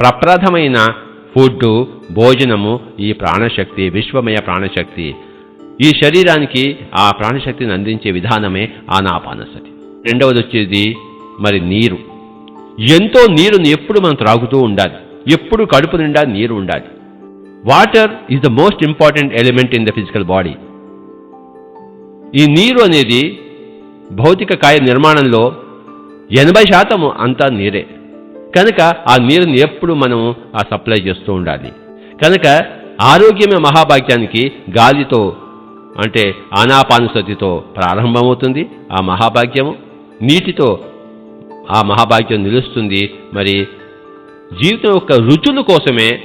ప్రప్రథమైన food భోజనము ఈ ప్రాణశక్తి విశ్వమయ ప్రాణశక్తి. ఈ శరీరానికి ఆ ప్రాణశక్తిని అందించే విధానమే ఆనాపానసతి. రెండవది వచ్చేది మరి నీరు. ఎంతో నీరుని ఎప్పుడు మనం త్రాగుతూ ఉండాలి. ఎప్పుడు కడుపు నిండా నీరు ఉండాలి. Water is the most important element in the physical body. ఈ నీరు అనేది భౌతిక కాయ నిర్మాణంలో ఎనభై శాతము అంతా నీరే. కనుక ఆ నీరుని ఎప్పుడు మనం ఆ సప్లై చేస్తూ ఉండాలి. కనుక ఆరోగ్యమే మహాభాగ్యానికి గాలితో అంటే ఆనాపానుసతితో ప్రారంభమవుతుంది ఆ మహాభాగ్యము. నీటితో ఆ మహాభాగ్యం నిలుస్తుంది మరి జీవితం యొక్క రుచుల కోసమే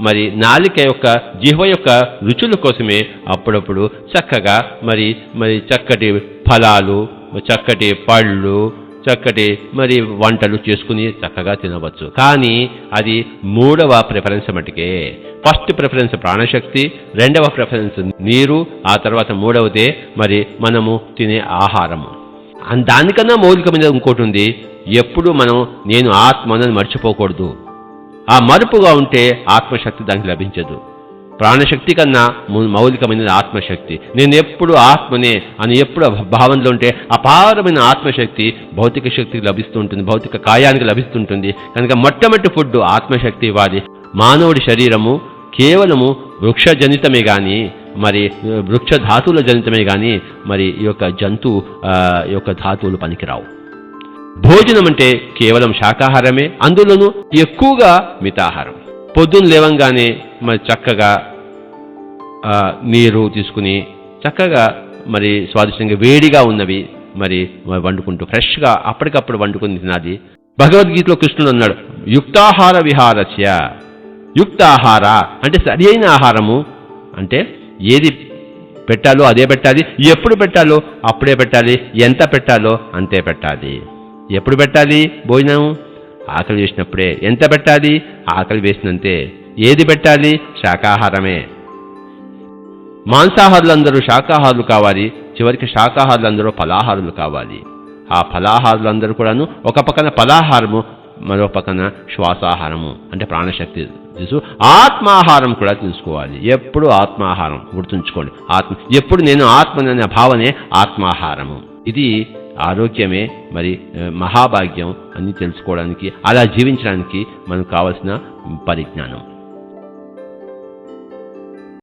మరి నాలిక యొక్క జిహ్వ యొక్క రుచుల కోసమే అప్పుడప్పుడు చక్కగా మరి మరి చక్కటి ఫలాలు చక్కటి పళ్ళు చక్కటి మరి వంటలు చేసుకుని చక్కగా తినవచ్చు. కానీ అది మూడవ ప్రిఫరెన్స్ మటుకే. ఫస్ట్ ప్రిఫరెన్స్ ప్రాణశక్తి రెండవ ప్రిఫరెన్స్ నీరు ఆ తర్వాత మూడవదే మరి మనము తినే ఆహారము. దానికన్నా మౌలికమైన ఇంకోటి ఉంది. ఎప్పుడు మనం నేను ఆత్మనని మర్చిపోకూడదు. ఆ మరుపుగా ఉంటే ఆత్మశక్తి దానికి లభించదు. ప్రాణశక్తి కన్నా మౌలికమైనది ఆత్మశక్తి. నేను ఎప్పుడు ఆత్మనే అని ఎప్పుడు భావనలో ఉంటే అపారమైన ఆత్మశక్తి భౌతిక శక్తికి లభిస్తూ ఉంటుంది భౌతిక కాయానికి లభిస్తుంటుంది. కనుక మొట్టమొదటి ఫుడ్ ఆత్మశక్తి ఇవ్వాలి మానవుడి శరీరము కేవలము వృక్షజనితమే కానీ మరి వృక్ష ధాతువుల జనితమే కానీ మరి ఈ యొక్క జంతు ఈ యొక్క ధాతువులు పనికిరావు. భోజనం అంటే కేవలం శాకాహారమే అందులోనూ ఎక్కువగా మితాహారం. పొద్దున్న లేవంగానే మరి చక్కగా ఆ, నీరు తీసుకుని చక్కగా మరి స్వాదిష్టంగా వేడిగా ఉన్నవి మరి వండుకుంటూ ఫ్రెష్గా అప్పటికప్పుడు వండుకుని తినాలి. భగవద్గీతలో కృష్ణుడు అన్నాడు యుక్తాహార విహారస్య. యుక్తాహార అంటే సరి అయిన ఆహారము. అంటే ఏది పెట్టాలో అదే పెట్టాలి ఎప్పుడు పెట్టాలో అప్పుడే పెట్టాలి ఎంత పెట్టాలో అంతే పెట్టాలి. ఎప్పుడు పెట్టాలి భోజనం? ఆకలి వేసినప్పుడే. ఎంత పెట్టాలి? ఆకలి వేసినంతే. ఏది పెట్టాలి? శాకాహారమే మాంసాహారులందరూ శాకాహారులు కావాలి. చివరికి శాకాహారులందరూ ఫలాహారులు కావాలి. ఆ ఫలాహారులందరూ కూడాను ఒక పక్కన ఫలాహారము మరో పక్కన శ్వాసాహారము అంటే ప్రాణశక్తి తీసు ఆత్మాహారం కూడా తీసుకోవాలి ఎప్పుడు ఆత్మాహారం? గుర్తుంచుకోండి. ఆత్మ ఎప్పుడు నేను ఆత్మననే భావనే ఆత్మాహారము. ఇది ఆరోగ్యమే మరి మహాభాగ్యం అని తెలుసుకోవడానికి అలా జీవించడానికి మనకు కావలసిన పరిజ్ఞానం.